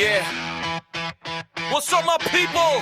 Yeah. What's up, my people?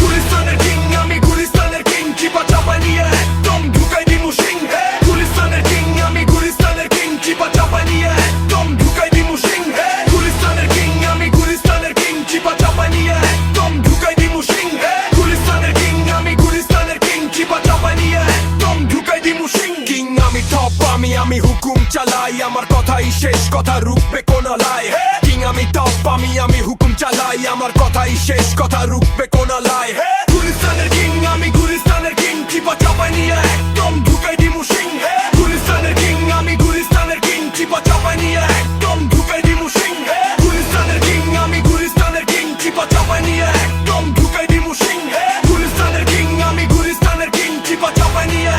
গুলিস্তানের king আমি গুলিস্তানের কিং চিপা চাপা নিয়ে একদম ঢুকাই দিমু সিংহে গুলিস্তানের কিং আমি গুলিস্তানের কিং চিপা চাপা নিয়ে একদম ঢুকাই দিমু সিংহে গুলিস্তানের কিং আমি গুলিস্তানের কিং চিপা চাপা নিয়ে একদম ঢুকাই দিমু সিংহে গুলিস্তানের কিং আমি গুলিস্তানের কিং চিপা চাপা নিয়ে একদম ঢুকাই দিমু সিং কিং আমি টপ আমি আমি হুকুম চালাই, আমার কথাই শেষ, কথা রূপে কোন লাই কিং আমি টপ আমি আমি হুকুম চালাই, আমার কথাই শেষ, কথা রূপে কোন লাই গুলিস্তানের কিং আমি গুলিস্তানের কিং চিপা চাপাই নিয়ে একদম ঢুকাই দিমু সিং। গুলিস্তানের কিং আমি গুলিস্তানের কিং চিপা চাপাই নিয়ে একদম ঢুকাই দিমু সিং। গুলিস্তানের কিং আমি গুলিস্তানের কিং চিপা চাপাই নিয়ে একদম ঢুকাই দিমু সিং। গুলিস্তানের কিং আমি গুলিস্তানের কিং চিপা চাপাই নিয়ে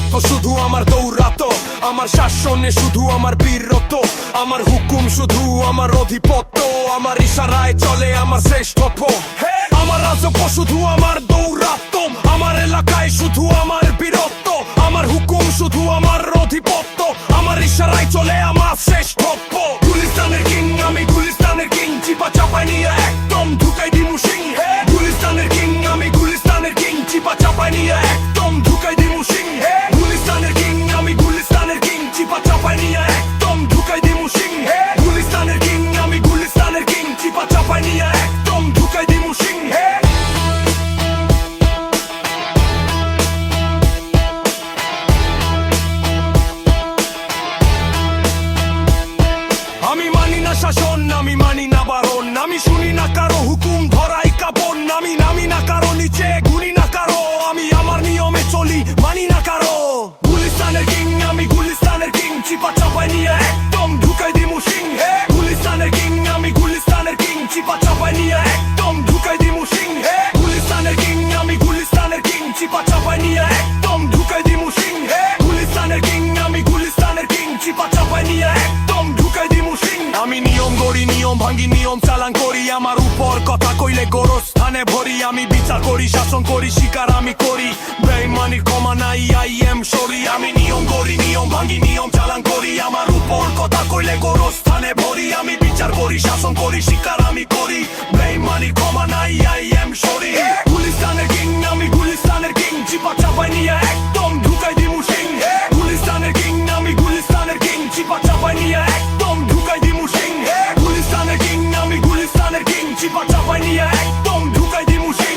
রাজত্ব শুধু আমার দৌরাত আমার শাসনে শুধু আমার বীরত আমার হুকুম শুধু আমার অধিপত্য। আমার ইশারায় চলে আমার শ্রেষ্ঠত্ব। আমার রাজপ শুধু আমার দৌরাত্ম। আমার এলাকায় শুধু আমার বীরত্ব। না শাসন আমি মানি না বারণ। আমি শুনি না কারও হুকুম, ধরাই কাপন। আমি নামি না কারও নিচে গুনি না কারও। আমি আমার নিয়মে চলি, মানি না কারও। গুলিস্তানের কিং, আমি গুলিস্তানের কিং। চিপা চাপাই নিয়ে একদম ঢুকাই দিমু সিং, হে। গুলিস্তানের কিং, আমি গুলিস্তানের কিং। চিপা চাপাই নিয়ে একদম ঢুকাই দিমু সিং, হে। গুলিস্তানের কিং, আমি গুলিস্তানের কিং। চিপা চাপাই নিয়ে একদম ঢুকাই দিমু সিং, হে। গুলিস্তানের কিং, আমি গুলিস্তানের কিং। চিপা চাপাই নিয়ে একদম ঢুকাই দিমু সিং। আমি নিয়ম গড়ি নিয়ম ভাঙ্গি, নিয়ম চালান করি। আমার উপর কথা কইলে গোরস্থানে ভরি। আমি বিচার করি, শাসন করি, শিকার আমি করি। বেইমানির ক্ষমা নাই, আই এম সরি। আমি নিয়ম গড়ি নিয়ম ভাঙ্গি, নিয়ম চালান করি। আমার উপর কথা কইলে গোরস্থানে ভরি। আমি বিচার করি, শাসন করি, শিকার আমি করি। বেইমানির ক্ষমা নাই, আই এম সরি। গুলিস্তানের কিং, আমি গুলিস্তানের কিং। চিপা চাপাই নিয়ে চাপাই নিয়ে একদম ঢুকাই দিমু সিং